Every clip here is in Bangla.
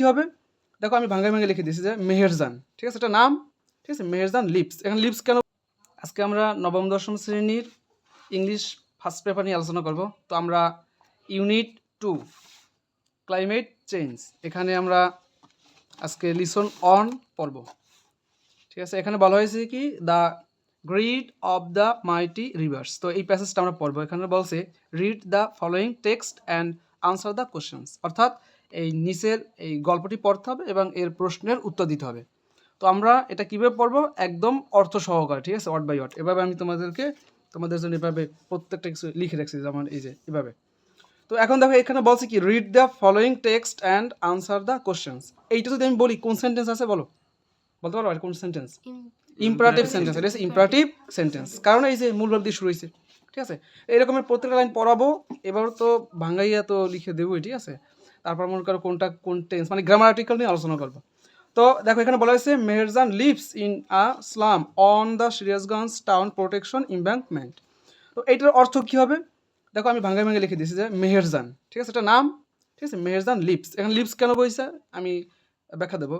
কি হবে দেখো আমি ভাঙ্গায় ভাঙ্গে লিখে দিয়েছি যে মেহেরজান। ঠিক আছে এটা নাম? ঠিক আছে, মেহেরজান লিপস। এখানে লিপস কেন? আজকে আমরা নবম, দশম শ্রেণির ইংলিশ ফার্স্ট পেপার নিয়ে আলোচনা করব। তো আমরা ইউনিট টু, ক্লাইমেট চেঞ্জ। এখানে আমরা আজকে লিসন অন পড়ব। ঠিক আছে, এখানে বলা হয়েছে কি? The grid of the mighty rivers. তো এই প্যাসেজটা আমরা পড়ব। এখানে বলছে read the following text and answer the questions অর্থাৎ এই নিচের এই গল্পটি পড়তে হবে এবং এর প্রশ্নের উত্তর দিতে হবে। তো আমরা এটা কীভাবে পড়ব? একদম অর্থ সহকারে ঠিক আছে? ওয়ার্ড বাই ওয়ার্ড এভাবে আমি তোমাদেরকে তোমাদের জন্য এভাবে প্রত্যেকটা কিছু লিখে রাখছি যেমন এই যে এভাবে। তো এখন দেখো এখানে বলছে কি read the following text and answer the questions এইটা যদি আমি বলি কোন সেন্টেন্স আছে বলো? বলতে পারো আর কোন সেন্টেন্স ইম্পারেটিভ সেন্টেন্স এটা হচ্ছে ইম্পারেটিভ সেন্টেন্স কারণ এই যে মূল ভাব দিয়ে শুরু হয়েছে ঠিক আছে? এরকমের প্রত্যেকটা লাইন পড়াবো। এবার তো ভাঙ্গাইয়া তো লিখে দেবোই ঠিক আছে? তারপর মনে করো কোনটা, কোন টেন্স মানে গ্রামার গ্রামাটিক্যাল নিয়ে আলোচনা করব। তো দেখো এখানে বলা হয়েছে Meherjan lives in a slum on the Sirajganj town protection embankment তো এইটার অর্থ কী হবে? দেখো আমি ভাঙ্গাই ভাঙ্গে লিখে দিয়েছি যে মেহেরজান ঠিক আছে, এটা নাম? ঠিক আছে মেহেরজান লিপস এখানে লিপস কেন বইছে আমি ব্যাখ্যা দেবো।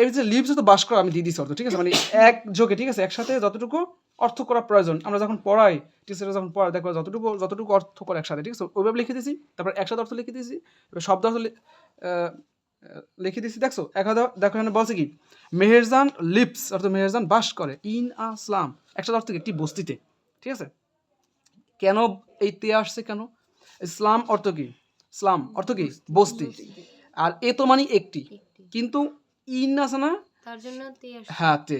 এই যে লিপস তো বাস করা, আমি দিয়ে অর্থ, ঠিক আছে? মানে এক যোগে ঠিক আছে? একসাথে যতটুকু অর্থ করা প্রয়োজন। আমরা যখন পড়াই টিচাররা যখন পড়ায় দেখো যতটুকু যতটুকু অর্থ করে একসাথে ঠিক আছে? ওইভাবে লিখে দিয়েছি তারপর একসাথে অর্থ লিখে দিয়েছি এবার শব্দ অর্থ লিখে দিয়েছি দেখছ? এক দেখো এখানে বলছে কি? মেহেরজান লিপস অর্থাৎ মেহেরজান বাস করে ইন আসলাম একসাথে অর্থ একটি বস্তিতে ঠিক আছে? কেন এই তে আসছে কেন? ইসলাম অর্থ কি? ইসলাম অর্থ কি? বস্তি। আর এ তো মানে একটি। কিন্তু ইন আছে না। হ্যাঁ তে।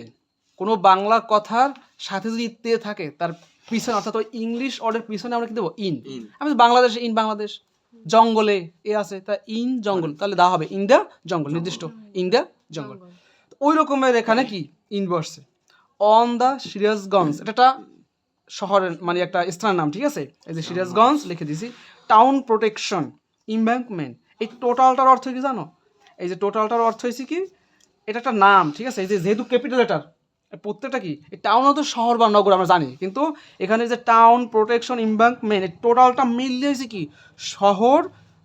কোনো বাংলা কথার সাথে যদি তে থাকে তার পিছনে অর্থাৎ ওই ইংলিশ অর্ডের পিছনে আমরা কি দেবো? ইন। আমি বাংলাদেশ ইন বাংলাদেশ। জঙ্গলে এ আছে তা ইন জঙ্গল। তাহলে দা হবে ইন দ্য জঙ্গল নির্দিষ্ট। In the jungle. ওই রকমের এখানে কি? ইন বসছে। অন দ্য সিরিয়াসগঞ্জ এটা একটা শহরের মানে একটা স্থানের নাম ঠিক আছে? এই যে সিরিয়াসগঞ্জ লিখে দিছি। টাউন প্রোটেকশন ইম্ব্যাঙ্কমেন্ট এই টোটালটার অর্থ কি জানো? এই যে টোটালটার অর্থ হয়েছে কি? এটা একটা নাম ঠিক আছে? এই যে যেহেতু ক্যাপিটাল এটার প্রত্যেকটা কি? টাউন তো শহর বা নগর আমরা জানি। কিন্তু এখানে যে টাউন প্রোটেকশন ইম্ব্যাঙ্কমেন্ট এই টোটালটা মিলিয়ে হয়েছে কি? শহর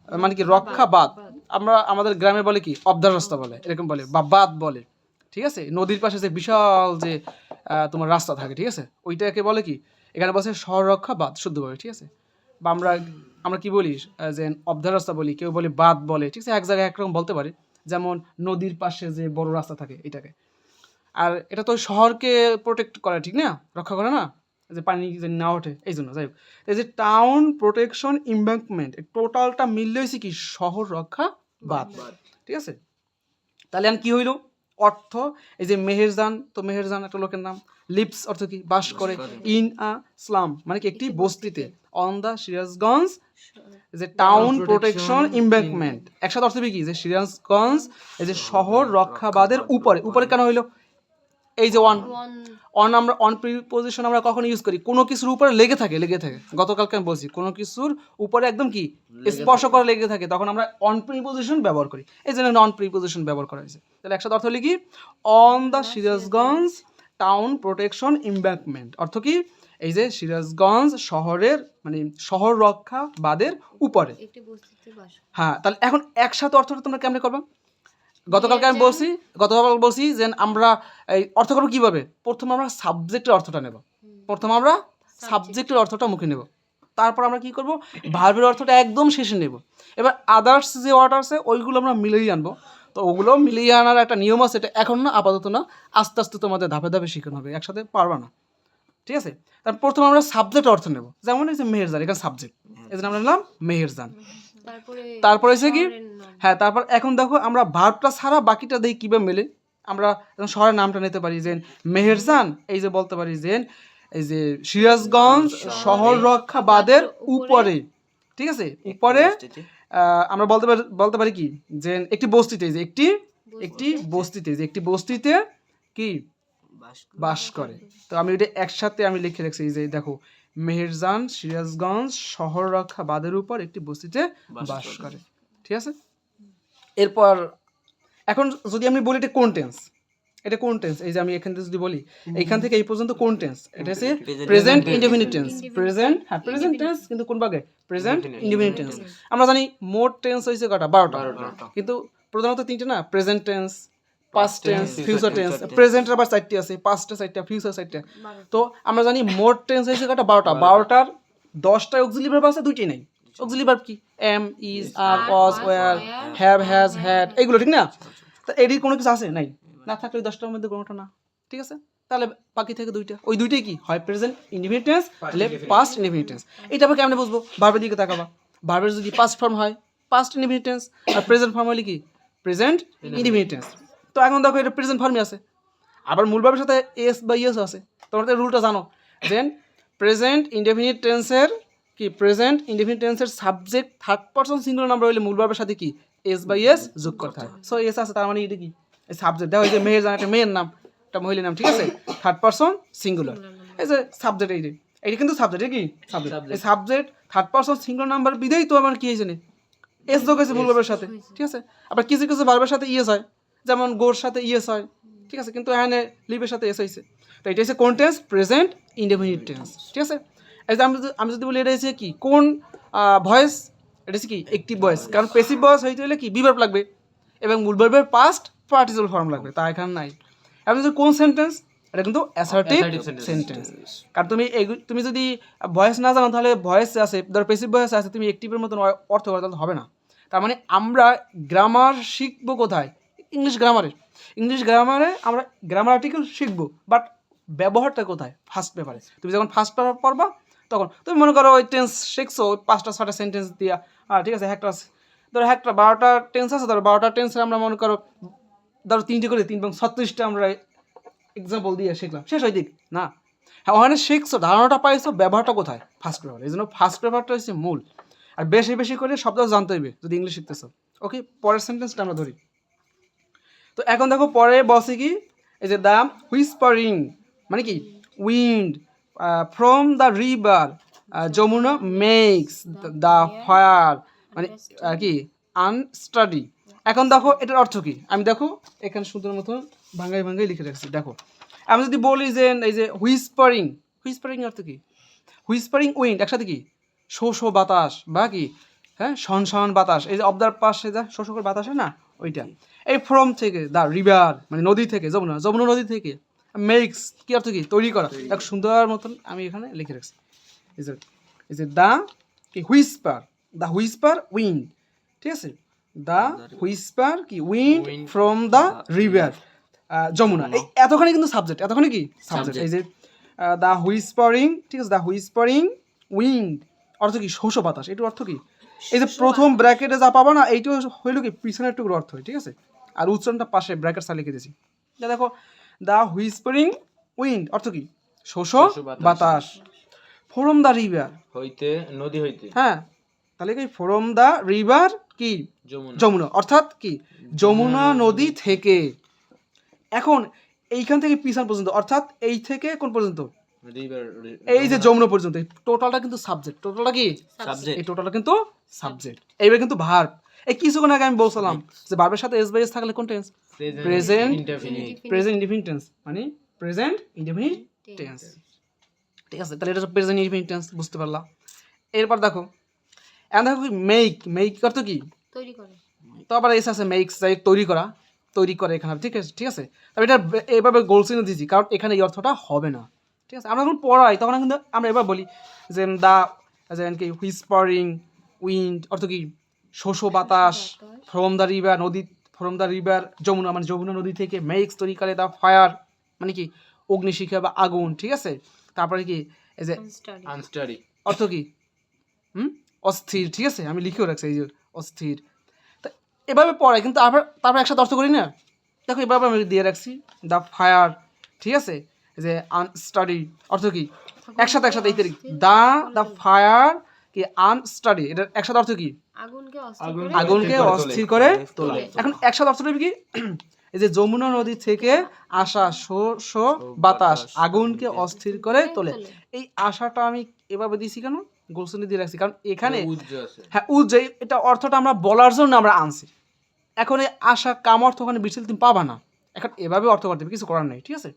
মানে কি রক্ষা বাদ। আমরা আমাদের গ্রামে বলে কি? অবদার রাস্তা বলে এরকম বলে বা বাদ বলে। ঠিক আছে? নদীর পাশে যে বিশাল যে তোমার রাস্তা থাকে ঠিক আছে? ওইটাকে বলে কি? এখানে বলছে শহর রক্ষা বাদ শুদ্ধভাবে ঠিক আছে? বা আমরা আমরা কি বলি? যে অবধার রাস্তা বলি কেউ বলে বাদ বলে ঠিক আছে? এক জায়গায় একরকম বলতে পারে। যেমন নদীর পাশে যে বড় রাস্তা থাকে এটাকে। আর এটা তো শহরকে প্রোটেক্ট করে ঠিক না? রক্ষা করে না? যে পানি যেন না ওঠে এই জন্য যাই হোক। এই যে টাউন প্রোটেকশন ইম্ব্যাঙ্কমেন্ট টোটালটা মিললে হয়েছে কি? শহর রক্ষা বাদ। ঠিক আছে? তাহলে এখন কি হইল? অর্থ এই যে মেহেরজান তো মেহেরজান একটা লোকের নাম লিপস অর্থ কি? বাস করে। ইন আ স্লাম মানে কি? একটি বস্তিতে। অন দ্য সিরাজগঞ্জ যে টাউন প্রোটেকশন ইম্ব্যাঙ্কমেন্ট একসাথে অর্থ কি? যে সিরাজগঞ্জ এই যে শহর রক্ষাবাদের উপরে। উপরে কেন হইল? এই যে ওয়ান ওয়ান অন আমরা অন প্রিপোজিশন আমরা কখন ইউজ করি। কোনো কিছুর উপরে লেগে থাকে লেগে থাকে। গতকালকে আমি বলছি কোনো কিছুর উপরে একদম কি? স্পর্শ করে লেগে থাকে। তখন আমরা অন প্রিপোজিশন ব্যবহার করি। এই জন্য অন প্রিপোজিশন ব্যবহার করা হয়েছে। তাহলে একসাথে অর্থ লিখি। On the Sirajganj town protection embankment অর্থ কি? এই যে সিরাজগঞ্জ শহরের মানে শহর রক্ষা বাদের উপরে। হ্যাঁ তাহলে এখন একসাথে অর্থটা তোমরা কেমনে করবা? গতকালকে আমি বলছি গতকাল বলছি যে আমরা এই অর্থ করব কীভাবে? প্রথমে আমরা সাবজেক্টের অর্থটা নেব। প্রথম আমরা সাবজেক্টের অর্থটা মুখে নেব। তারপর আমরা কি করব? ভার্বের অর্থটা একদম শেষে নেব। এবার আদার্স যে ওয়ার্ড আছে ওইগুলো আমরা মিলিয়ে আনব। তো ওগুলো মিলিয়ে আনার একটা নিয়ম আছে এটা এখন না আপাতত না আস্তে আস্তে তোমাদের ধাপে ধাপে শেখানো হবে একসাথে পারবা না। ঠিক আছে? তার প্রথমে আমরা সাবজেক্ট অর্থ নেব। যেমন এই যে মেহেরজান এখানে সাবজেক্ট এই জন্য আমরা নিলাম মেহেরজান। তারপরে তারপরে হচ্ছে কি। হ্যাঁ তারপর এখন দেখো আমরা ভার্বটা ছাড়া বাকিটা দেখি কীভাবে মেলে। আমরা এখন শহরের নামটা নিতে পারি যে মেহেরজান এই যে বলতে পারি যে এই যে সিরাজগঞ্জ শহর রক্ষা বাদের উপরে। ঠিক আছে? উপরে আমরা বলতে পারি বলতে পারি কি? যে একটি বস্তিতে যে একটি একটি বস্তিতে যে একটি বস্তিতে কি? বাস করে। তো আমি এটা একসাথে আমি লিখে রাখছি এই যে দেখো মেহেরজান সিরাজগঞ্জ শহর রক্ষা বাদের উপর একটি বস্তিতে বাস করে। ঠিক আছে? এরপর এখন যদি আমি বলি এটা কোন টেন্স এটা কোন টেন্স এই যে আমি এখান থেকে যদি বলি এইখান থেকে এই পর্যন্ত কোন টেন্স এটা হচ্ছে প্রেজেন্ট ইন্ডিপেন্ডেন্ট টেন্স প্রেজেন্ট হ্যাঁ প্রেজেন্ট টেন্স কিন্তু কোন ভাগে প্রেজেন্ট ইন্ডিপেন্ডেন্ট টেন্স আমরা জানি মোট টেন্স হয়েছে কটা বারোটা। কিন্তু প্রধানত তিনটে না? Present tense past tense future tense. প্রেজেন্টের আবার চারটি আছে পাস্টে চারটা ফিউচার চারটা। তো আমরা জানি মোট টেন্স হয়েছে কটা বারোটা। বারোটার দশটা অক্সিলি ভার্ব আছে দুইটাই নাই। অক্সিলি ভার্ব কি? Am is are was were, have has had. এইগুলো ঠিক না? তা এটির কোনো কিছু আছে? নাই। না থাকলে দশটার মধ্যে কোনোটা না ঠিক আছে? তাহলে বাকি থেকে দুইটা। ওই দুইটাই কি? হয় প্রেজেন্ট ইনডিফিনিটেন্স তাহলে পাস্ট ইনডিফিনিটেন্স এটা আবার কেমনে বুঝব? ভার্বের দিকে তাকাবা। ভার্বের যদি পাস্ট ফর্ম হয় পাস্ট ইনডিফিনিটেন্স আর প্রেজেন্ট ফর্ম হলে কি? প্রেজেন্ট ইনডিফিনিটেন্স তো এখন দেখো এটা প্রেজেন্ট ফর্মই আছে। আবার মূল ভাবের সাথে এস বা ইয়েস আছে। তোমরা তো রুলটা জানো। দেন প্রেজেন্ট ইনডেফিনিট টেন্সের কি? প্রেজেন্ট ইনডেফিনিট টেন্সের subject third person singular number হলে মূল ভাবের সাথে কি? এস বাই এস যোগ করতে হয়। সো এস আছে তার মানে এটা কি? সাবজেক্ট দেখো এই যে মেয়ের জানা একটা মেয়ের নাম একটা মহিলার নাম ঠিক আছে? থার্ড পারসন সিঙ্গুলার এই যে সাবজেক্ট এই এটা কিন্তু সাবজেক্ট কি? সাবজেক্ট এই subject third person singular number বিদেই তো আমার কি হয়েছে এস যোগ হয়েছে মূল ভাবের সাথে ঠিক আছে? আবার কিছু কিছু ভার্বের সাথে ইয়েস হয় যেমন গোর সাথে ইয়েস হয় ঠিক আছে? কিন্তু এখানে লিভের সাথে এস হয়েছে। তো এটা হচ্ছে কোন টেন্স প্রেজেন্ট ইনডেফিনিট টেন্স ঠিক আছে? আমি যদি বলি এটা হচ্ছে কি? কোন ভয়েস এটা হচ্ছে কি? একটি ভয়েস কারণ পেসিভ ভয়েস হইতে হলে কি? বিভার্ব লাগবে। এবং মূল ভার্বের পাস্ট পার্টিসিপাল ফর্ম লাগবে। তা এখানে নাই। আমি যদি কোন সেন্টেন্স এটা কিন্তু অ্যাসার্টিভ সেন্টেন্স কারণ তুমি তুমি যদি ভয়েস না জানো তাহলে ভয়েস আছে ধর পেসিভ ভয়েস আছে তুমি একটিভের মতন অর্থ করো তাহলে হবে না। তার মানে আমরা গ্রামার শিখব কোথায়? ইংলিশ গ্রামারে ইংলিশ গ্রামারে আমরা গ্রামার আর্টিকেল শিখব বাট ব্যবহারটা কোথায়? ফার্স্ট পেপারে তুমি যখন ফার্স্ট পেপার পড়বা তখন, তুমি মনে করো ওই টেন্স শিখছো ওই পাঁচটা ছটা সেন্টেন্স দিয়া। আর ঠিক আছে, একটা ধরো একটা বারোটা টেন্স আছে, ধরো বারোটা টেন্সে আমরা মনে করো, ধরো তিনটে করে তিন এবং ছত্রিশটা আমরা এক্সাম্পল দিয়ে শিখলাম। শেষ হয় দিক, না? হ্যাঁ ওখানে শিখছো, ধারণাটা পাইছো, ব্যবহারটা কোথায়? ফার্স্ট পেপার এই জন্য ফার্স্ট পেপারটা হচ্ছে মূল। আর বেশি বেশি করে শব্দ জানতে হইবে, যদি ইংলিশ শিখতেছো। ওকে পরের সেন্টেন্সটা আমরা ধরি। তো এখন দেখো, পরে বসে কি? এই যে দ্য হুইসপারিং মানে কি? Wind from the river Jamuna makes the fire মানে আর কি আনস্টাডি এখন দেখো এটার অর্থ কি? আমি দেখো এখানে সুন্দর মতো ভাঙ্গাই ভাঙ্গাই লিখে রাখছি। দেখো আমি যদি বলি যে এই যে হুইসপারিং হুইসপারিং অর্থ কি? হুইসপারিং উইন্ড একসাথে কি? শো শো বাতাস বা কি? হ্যাঁ শন শন বাতাস এই যে অবদার পাশে যা শো শো করে বাতাস হয় না? ওইটা। এই ফ্রম থেকে দা রিভার মানে নদী থেকে যমুনা যমুনা নদী থেকে। মেক্স কি অর্থ কি? তৈরি করা। এক সুন্দর মতন আমি এখানে লিখে রাখছি। ইজ ইজ দ্য কি হুইসপার দ্য হুইসপার উইন্ড ঠিক আছে? দ্য হুইসপার কি wind from the river Jamuna. এই এতখানি কিন্তু সাবজেক্ট এতখানি কি? সাবজেক্ট এই যে দ্য হুইসপারিং ঠিক আছে? দ্য হুইসপারিং উইন্ড অর্থ কি? শোষ বাতাস এটার অর্থ কি? এই যে প্রথম ব্র্যাকেটে যা পাবা না এইটা হইল কি? পিছনের টুকুর অর্থ হয় ঠিক আছে? আর উচ্চারণটা পাশে ব্র্যাকেট সা লিখে দিয়েছি দেখো দ্য হুইসপারিং উইন্ড অর্থ কি? শোষ বাতাস। From the river. হইতে নদী হইতে। হ্যাঁ তাহলে কি ফ্রম দ্য রিভার কি? যমুনা। যমুনা অর্থাৎ কি? যমুনা নদী থেকে। এখন এইখান থেকে পিছন পর্যন্ত অর্থাৎ এই থেকে কোন পর্যন্ত? এই যে যমুনা। পর্যন্ত টোটালটা কিন্তু সাবজেক্ট। টোটালটা কি? সাবজেক্ট এই টোটালটা কিন্তু সাবজেক্ট। এইবার কিন্তু ভার্ব এই কিছুক্ষণ আগে আমি বলছিলাম যে ভার্বের সাথে এস বাই এস থাকলে কোন tense indefinite present indefinite tense মানে প্রেজেন্ট ইনডিফিনিট টেন্স ঠিক আছে তাহলে এটা প্রেজেন্ট ইনডিফিনিট টেন্স বুঝতে পারলা। এরপর দেখো এখন দেখো কি মেক মেক অর্থ কি? তৈরি করে। তো আবার এসে আছে মেক্স যাই তৈরি করা তৈরি করে এখানে ঠিক আছে ঠিক আছে? তবে এটা এভাবে গোল চিহ্ন দিয়েছি কারণ এখানে এই অর্থটা হবে না। ঠিক আছে আমরা যখন পড়াই তখন কিন্তু আমরা এবার বলি যে দা কি হুইসপারিং উইন্ড অর্থ কি? শোষ বাতাস ফ্রম দ্য রিভার নদী ফ্রম দ্য রিভার যমুনা মানে যমুনা নদী থেকে মেক্স তৈরি করে দা ফায়ার মানে কি অগ্নিশিখা বা আগুন ঠিক আছে? তারপরে কি এই যে স্টাডি আনস্টাডি অর্থ কি? হুম? অস্থির ঠিক আছে? আমি লিখেও রাখছি এই যে অস্থির। তা এভাবে পড়ে কিন্তু আবার তারপর একসাথে অর্থ করি না? দেখো এভাবে আমি দিয়ে রাখছি দ্য ফায়ার ঠিক আছে? এই যে আনস্টাডি অর্থ কি? একসাথে একসাথে এই তারিখ দা দ্য ফায়ার কি আনস্টাডি এটা একসাথে অর্থ কি? আগুনকে অস্থির করে তোলে। অস্থির করে তোলে। তোলে এখন একসাথে অর্থ নেবে কি? এই যে যমুনা নদী থেকে আসা শো শো বাতাস আগুনকে অস্থির করে তোলে। এই আশাটা আমি এভাবে দিছি কেন? গোলসনি দিয়ে রাখছি। কারণ এখানে হ্যাঁ উজ্জয় এটা অর্থটা আমরা বলার জন্য আমরা আনছি। এখন এই আশা কাম অর্থ ওখানে বিশাল তুমি পাবা না। এখন এভাবে অর্থ করতে হবে কিছু করার নেই ঠিক আছে?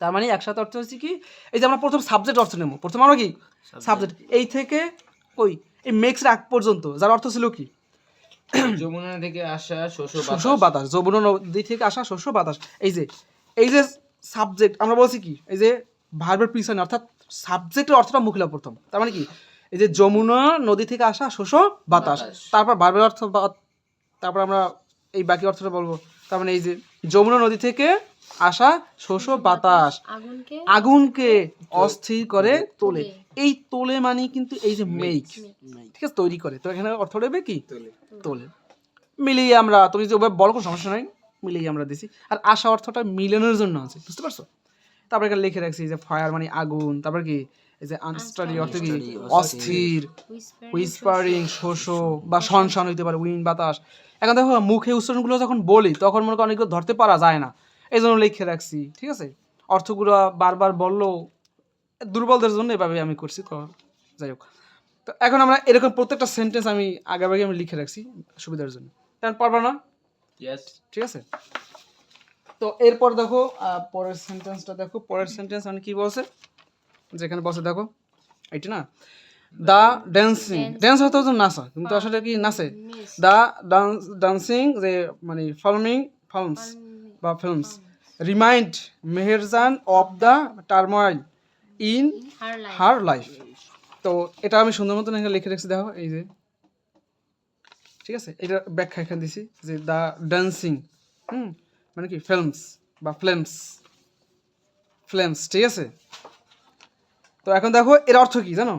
তার মানে একসাথে অর্থ হচ্ছে কি? এই যে আমরা প্রথম সাবজেক্ট অর্থ নেব। প্রথম আমরা কি? সাবজেক্ট এই থেকে কই? এই মেক্সের আগ পর্যন্ত যার অর্থ ছিল কি? যমুনা থেকে আসা শস্য বাতাস। যমুনা নদী থেকে আসা শস্য বাতাস। এই যে এই যে সাবজেক্ট আমরা বলছি কি? এই যে ভার্বের পিছনে অর্থাৎ সাবজেক্টের অর্থটা মুখলা প্রথম। তার মানে কি? এই যে যমুনা নদী থেকে আসা শস্য বাতাস। তারপর ভার্বের অর্থ তারপর আমরা এই বাকি অর্থটা বলব। তার মানে এই যে যমুনা নদী থেকে আসা শস্য বাতাস। আগুনকে আগুনকে অস্থির করে তোলে। এই তোলে মানে কিন্তু এই যে মেক ঠিক আছে তৈরি করে। তো এখানে অর্থ দেবে কি? তোলে। মিলিয়ে আমরা তুমি যে ওভাবে বলো কোনো সমস্যা নাই মিলিয়ে আমরা দিছি। আর আশা অর্থটা মিলানোর জন্য আছে বুঝতে পারছ? তারপরে এখানে লিখে রাখছি যে ফায়ার মানে আগুন তারপর কি? এই যে আনস্টাডি অর্থ কি? অস্থির। হুইসপারিং শোষ। বা সনসন হইতে পারে উইন বাতাস। এখন দেখো মুখে উচ্চারণগুলো যখন বলি তখন মনে করো অনেকগুলো ধরতে পারা যায় না। এই জন্য লিখে রাখছি ঠিক আছে? অর্থগুলো বারবার বলল দুর্বলদের জন্য এভাবে আমি করছি তো যাই হোক। তো এখন আমরা এরকম প্রত্যেকটা সেন্টেন্স আমি আগেভাগে আমি লিখে রাখছি সুবিধার জন্য। তেমন পারবা না? ঠিক আছে? তো এরপর দেখো পরের সেন্টেন্সটা দেখো পরের সেন্টেন্স মানে কি বলছে? যেখানে বসে দেখো এইটা না? দা ড্যান্সিং ড্যান্স হয়তো নাচা কিন্তু আসলে কি নাচে? দা ডান্স ডান্সিং যে মানে ফিল্মিং ফিল্মস বা films remind Meherjan of the turmoil in her life তো এটা আমি সুন্দর মতন এখানে লিখে রেখেছি দেখো এই যে। ঠিক আছে? এটা ব্যাখ্যা এখানে দিছি যে দ্য ডান্সিং হুম মানে কি? ফিল্মস বা ফ্লেমস ফ্লেমস ঠিক আছে? তো এখন দেখো এর অর্থ কি জানো?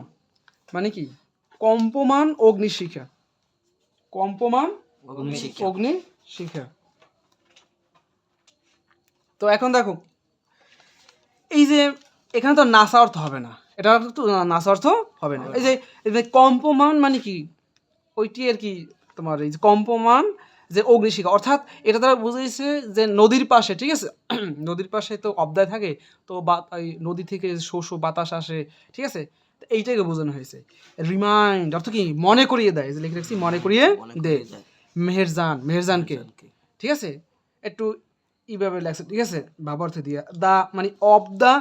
মানে কি? কম্পমান অগ্নিশিখা। কম্পমান অগ্নিশিখা। তো এখন দেখো এই যে এখানে তো নাসা অর্থ হবে না। এটা তো নাসা অর্থ হবে না। এই যে কম্পমান মানে কি? ওইটি আর কি তোমার এই যে কম্পমান যে অগ্নিশিখা। অর্থাৎ এটা দ্বারা বুঝাইছে যে নদীর পাশে ঠিক আছে? নদীর পাশে তো অবদায় থাকে তো নদী থেকে শোষ বাতাস আসে ঠিক আছে? এইটাকে বোঝানো হয়েছে। রিমাইন্ড অর্থ কি? মনে করিয়ে দেয় যে লিখে রাখছি মনে করিয়ে দেয়। মেহেরজান মেহেরজানকে। ঠিক আছে? একটু এইভাবে লেখছে ঠিক আছে? ভাবার্থে দিয়ে। দা মানে অফ দ্য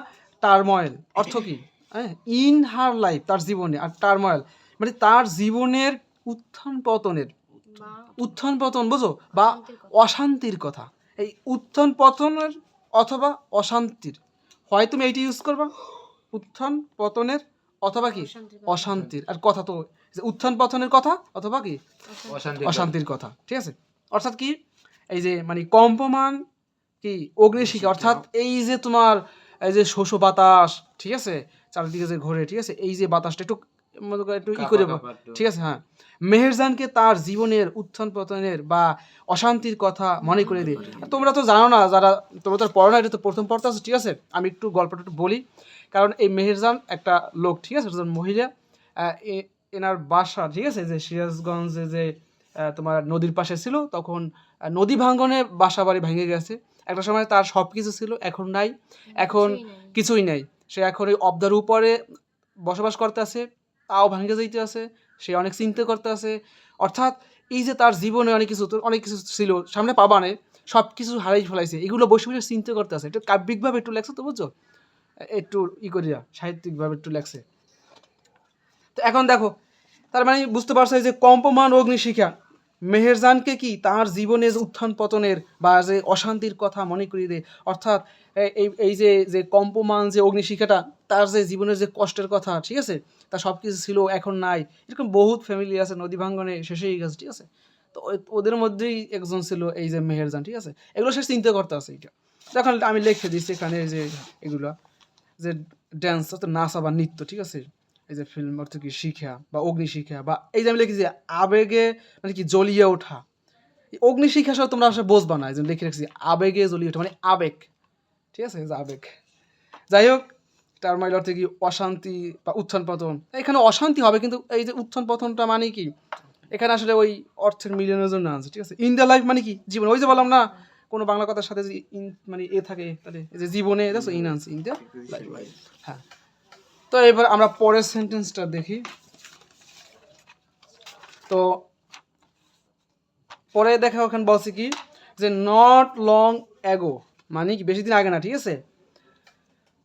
টার্ময়েল অর্থ কি? হ্যাঁ ইন হার লাইফ তার জীবনে আর টার্ময়েল মানে তার জীবনের উত্থান পতনের উত্থান পতন বুঝো বা অশান্তির কথা। এই উত্থান পতনের অথবা অশান্তির হয় তুমি এইটা ইউজ করবা? উত্থান পতনের অথবা কি? অশান্তির আর কথা তো উত্থান পতনের কথা অথবা কি? অশান্তি অশান্তির কথা ঠিক আছে? অর্থাৎ কি? এই যে মানে কম্পমান কি? অগ্নিশিখা অর্থাৎ এই যে তোমার এই যে শোষ বাতাস ঠিক আছে? চারিদিকে যে ঘোরে ঠিক আছে? এই যে বাতাসটা একটু একটু ই করে। ঠিক আছে? হ্যাঁ। মেহেরজানকে তার জীবনের উত্থান পতনের বা অশান্তির কথা মনে করে দিই। তোমরা তো জানো না যারা তোমরা তো পড়ো না এটা তো প্রথম পড়তে আছো ঠিক আছে? আমি একটু গল্পটা একটু বলি। কারণ এই মেহেরজান একটা লোক ঠিক আছে? একজন মহিলা। এনার বাসা ঠিক আছে? যে সিরাজগঞ্জে যে তোমার নদীর পাশে ছিল তখন নদী ভাঙ্গনে বাসা বাড়ি ভেঙে গেছে। একটা সময় তার সব কিছু ছিল এখন নাই। এখন কিছুই নাই। সে এখন ওই অবদার উপরে বসবাস করতে আছে তাও ভাঙে যাইতে আছে সে অনেক চিন্তা করতে আছে অর্থাৎ এই যে তার জীবনে অনেক কিছু অনেক কিছু ছিল সামনে পাবানে সব কিছু হারাই ফেলাইছে। এগুলো বসে বসে চিন্তা করতে আছে একটু কাব্যিকভাবে একটু লেখছে তো বুঝছ? একটু ই করিয়া সাহিত্যিকভাবে একটু লেখছে। তো এখন দেখো তার মানে বুঝতে পারছ যে কম্পমান অগ্নিশিখা। মেহেরজানকে কি তার জীবনের উত্থান পতনের বা যে অশান্তির কথা মনে করিয়ে দেয়? অর্থাৎ এই এই যে যে কম্পমান, যে অগ্নিশিখাটা, তার যে জীবনের যে কষ্টের কথা, ঠিক আছে? তা সব কিছু ছিল, এখন নাই। এরকম বহুত ফ্যামিলি আছে, নদী ভাঙ্গনে শেষ হয়ে গেছে, ঠিক আছে? তো ওদের মধ্যেই একজন ছিল এই যে মেহেরজান, ঠিক আছে? এগুলো সে চিন্তা করতে আছে এটা এখন আমি লিখে দিচ্ছি এখানে যে এগুলো, যে ড্যান্স অর্থাৎ নাচ আবার নৃত্য, ঠিক আছে? এই যে ফিল্ম অর্থ কি শিখা বা অগ্নিশিক্ষা বা এই যে আমি লিখেছি আবেগে মানে কি জ্বলিয়ে ওঠা। এই অগ্নিশিক্ষা সহ তোমরা আসলে বুঝবা না এই জন্য লিখে রেখেছি আবেগে জ্বলিয়ে ওঠা মানে আবেগ। ঠিক আছে? আবেগ। যাই হোক টার্মাইল অর্থে কি অশান্তি বা উত্থান পতন। এখানে অশান্তি হবে কিন্তু এই যে উত্থান পতনটা মানে কি? এখানে আসলে ওই অর্থের মিলনের জন্য আছে ঠিক আছে? ইন দ্য লাইফ মানে কি? জীবন। ওই যে বললাম না কোনো বাংলা কথার সাথে যে ইন মানে এ থাকে তাহলে এই যে জীবনে দেখো ইন আনছে ইন দ্য লাইফ হ্যাঁ। তো এবার আমরা পরের সেন্টেন্সটা দেখি। তো পরে দেখা ওখানে বলছে কি যে নট লং অ্যাগো মানে কি বেশি দিন আগে না ঠিক আছে?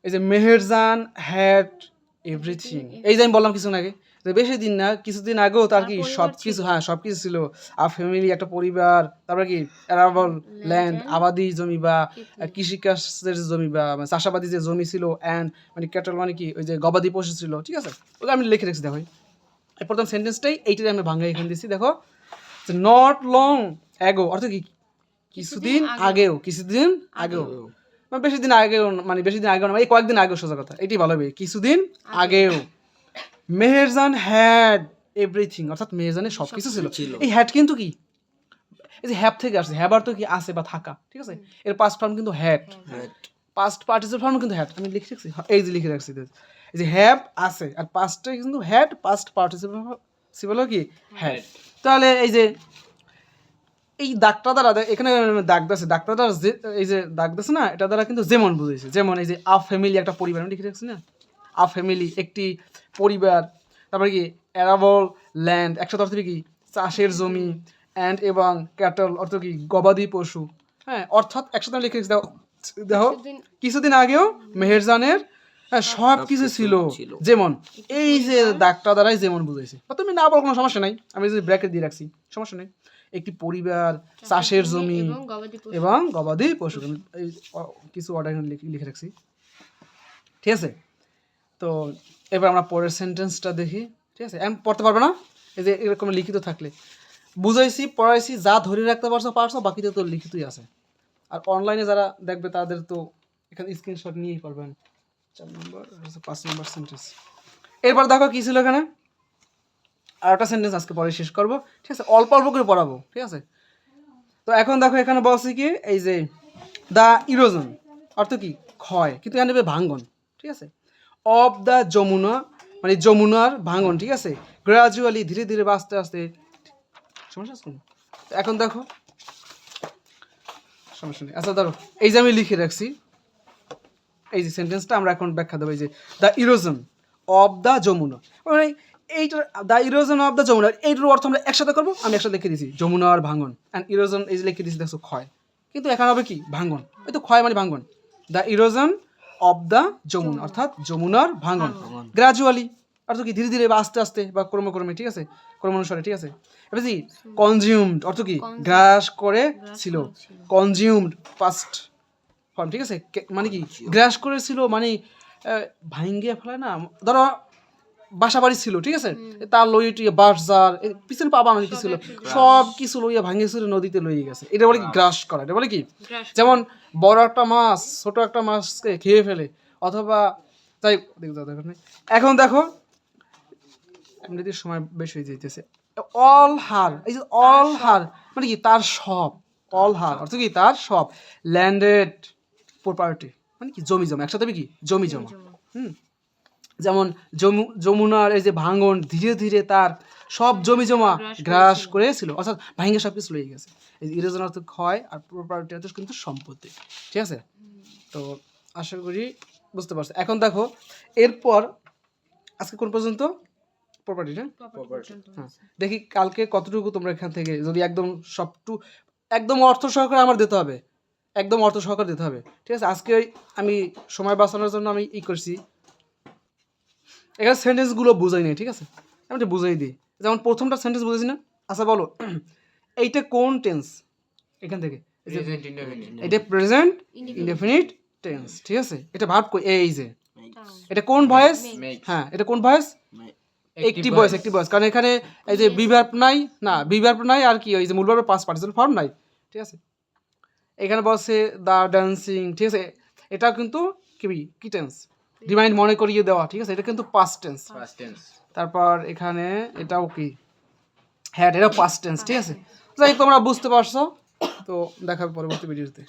এই যে মেহেরজান হ্যাড এভরিথিং এই যে আমি বললাম কিছু আগে। তো বেশি দিন না কিছুদিন আগেও তার কি সব কিছু হ্যাঁ সব কিছু ছিল। আর ফ্যামিলি একটা পরিবার তারপরে কি অ্যারাবল ল্যান্ড আবাদি জমি বা. কৃষিকাজের জমি বা মানে চাষাবাদি যে জমি ছিল অ্যান্ড মানে ক্যাটল মানে কি ওই যে গবাদি পশু ছিল ঠিক আছে? ওগুলো আমি লিখে রেখেছি দেখো। এই প্রথম সেন্টেন্সটাই এইটাই আমি ভাঙা এখানে দিচ্ছি দেখো। নট লং অ্যাগো অর্থ কি? কিছুদিন আগেও। কিছুদিন আগেও। মানে বেশি দিন আগেও মানে বেশি দিন আগেও না, এই কয়েকদিন আগেও সোজা কথা এটাই ভালো হবে কিছুদিন আগেও। মেহেরজান হ্যাড এভরিথিং অর্থাৎ মেহেরজানের সব কিছু ছিল। এই হ্যাড কিন্তু কি? এই যে হ্যাব থেকে আসছে হ্যাব অর্থ কি আছে বা থাকা ঠিক আছে? এর পাস্ট ফর্ম কিন্তু হ্যাড পাস্ট ফর্ম কিন্তু হ্যাড আমি লিখে রাখছি এই যে লিখে রাখছি এই যে হ্যাভ আছে আর পাস্টে কিন্তু হ্যাড পাস্ট পার্টিসিপেল কি? হ্যাড তাহলে এই যে এই দাগটা দ্বারা এখানে দাগ আছে দাগটা দ্বারা যে এই যে দাগ দিচ্ছে না এটা দ্বারা কিন্তু যেমন বুঝেছে যেমন এই যে আ ফ্যামিলি একটা পরিবার আমি লিখে রাখছি না? আ ফ্যামিলি একটি পরিবার। তারপরে কি? অ্যারাবল ল্যান্ড একশো অর্থ কি? চাষের জমি অ্যান্ড এবং ক্যাটল অর্থ কি? গবাদি পশু। হ্যাঁ অর্থাৎ একসাথে লিখে রেখেছি দেখো দেখো কিছুদিন আগেও মেহেরজানের হ্যাঁ, সব কিছু ছিল। যেমন এই যে দাগটা দ্বারাই যেমন বুঝাইছে। বা তুমি না বলো কোনো সমস্যা নাই আমি যদি ব্র্যাকেট দিয়ে রাখছি সমস্যা নেই। একটি পরিবার চাষের জমি এবং গবাদি পশু। এবং গবাদি পশু। আমি এই কিছু অর্ডার লিখে লিখে রাখছি। ঠিক আছে? তো এবার আমরা পরের সেন্টেন্সটা দেখি, ঠিক আছে? আমি পড়তে পারবে না? এই যে এরকম লিখিত থাকলে। বুঝাইছি, পড়াইছি, যা ধরে রাখতে পারছ পারছ বাকিতে তো লিখিতই আছে। আর অনলাইনে যারা দেখবে, তাদের তো এখানে স্ক্রিনশট নিয়েই পারবেন। চার নম্বর পাঁচ নম্বর সেন্টেন্স এরপর দেখো কী ছিল এখানে? আর একটা সেন্টেন্স আজকে পরে শেষ করব, ঠিক আছে? অল্প অল্প করে পড়াবো, ঠিক আছে? তো এখন দেখো, এখানে বলছি কি, এই যে দ্য ইরোজন অর্থ কি? ক্ষয়। কিন্তু এখানে ভাঙ্গন, ঠিক আছে? অফ দ্য যমুনা মানে যমুনার ভাঙ্গন ঠিক আছে? গ্রাজুয়ালি ধীরে ধীরে আস্তে আস্তে। সমস্যা এখন দেখো। সমস্যা নেই। আচ্ছা ধরো, এই যে আমি লিখে রাখছি, এই যে সেন্টেন্সটা আমরা এখন ব্যাখ্যা দেবো, এই যে the erosion of the Jamuna. মানে এইটার the erosion of the Jamuna, এইটার অর্থ আমরা একসাথে করব? আমি একসাথে লিখে দিয়েছি যমুনার ভাঙ্গন অ্যান্ড ইরোজন এই যে লিখে দিয়েছি দেখছ ক্ষয়। কিন্তু এখন হবে কি? ভাঙ্গন এই তো ক্ষয় মানে ভাঙ্গন the erosion of the Jamuna অর্থাৎ যমুনার ভাঙন। গ্রাজুয়ালি অর্থ কি? ধীরে ধীরে বা আস্তে আস্তে বা ক্রমক্রমে ঠিক আছে? ক্রমানুসারে ঠিক আছে? এবার কি কনজিউমড অর্থ কি? গ্রাস করে ছিল। কনজিউমড পাস্ট ফর্ম ঠিক আছে? মানে কি? গ্রাস করেছিল মানে ভাঙ্গিয়ে ফেলে না? ধরো বাসা বাড়ি ছিল ঠিক আছে? তার লই টুয়ে বাসজার পিছনে পাবা না কি ছিল। সব কিছু লইয়া ভাঙে ভাঙিয়েছিল নদীতে লইয়ে গেছে। এটা বলে কি গ্রাস করা? এটা বলে কি? যেমন বড় একটা মাছ ছোট একটা মাছকে খেয়ে ফেলে অথবা তাই দেখো দেখো এখন দেখো এমনিতে সময় বেশি হয়ে যেতেছে অল হার এই যে অল হার মানে কি তার সব অল হার অর্থ কি তার সব। ল্যান্ডেড প্রপার্টি মানে কি জমি জমা একসাথে কি? জমি জমা। হুম। যেমন যমু যমুনার এই যে ভাঙন ধীরে ধীরে তার সব জমি জমা গ্রাস করেছিল। অর্থাৎ ভাঙে সব কিছু লয়ে গেছে। এই ইরোজন অর্থ ক্ষয় আর প্রপার্টি অর্থ কিন্তু সম্পত্তি। ঠিক আছে? তো আশা করি বুঝতে পারছ। এখন দেখো এরপর আজকে কোন পর্যন্ত? প্রপার্টি না হ্যাঁ। দেখি কালকে কতটুকু তোমরা এখান থেকে যদি একদম সবটু একদম অর্থ সহকারে আমার দিতে হবে। একদম অর্থ সহকারে দিতে হবে। ঠিক আছে? আজকে ওই আমি সময় বাঁচানোর জন্য আমি ই করছি। এখানে সেন্টেন্সগুলো বুঝাই নাই ঠিক আছে? আমি এটা বুঝাই দিই। যেমন প্রথমটা সেন্টেন্স বুঝেছি না? আচ্ছা বলো। এইটা কোন টেন্স এখান থেকে. এটা প্রেজেন্ট ইনডেফিনিট টেন্স ঠিক আছে? এটা ভার্ব কই এই যে। এটা কোন ভয়েস হ্যাঁ এটা কোন ভয়েস একটি ভয়েস একটি ভয়েস কারণ এখানে এই যে বিভার্ব নাই না বিভার্ব নাই আর কি ওই যে মূল ভার্বের পাস পার্টিসিপাল ফর্ম নাই ঠিক আছে? এখানে বসে দা ডান্সিং ঠিক আছে? এটাও কিন্তু কি কি টেন্স রিমাইন্ড মনে করিয়ে দেওয়া ঠিক আছে? এটা কিন্তু পাস্ট টেন্স Past tense. তারপর এখানে এটাও কি? হ্যাঁ এটা পাস্ট টেন্স ঠিক আছে? যাই তোমরা বুঝতে পারছ। তো দেখা হবে পরবর্তী ভিডিওতে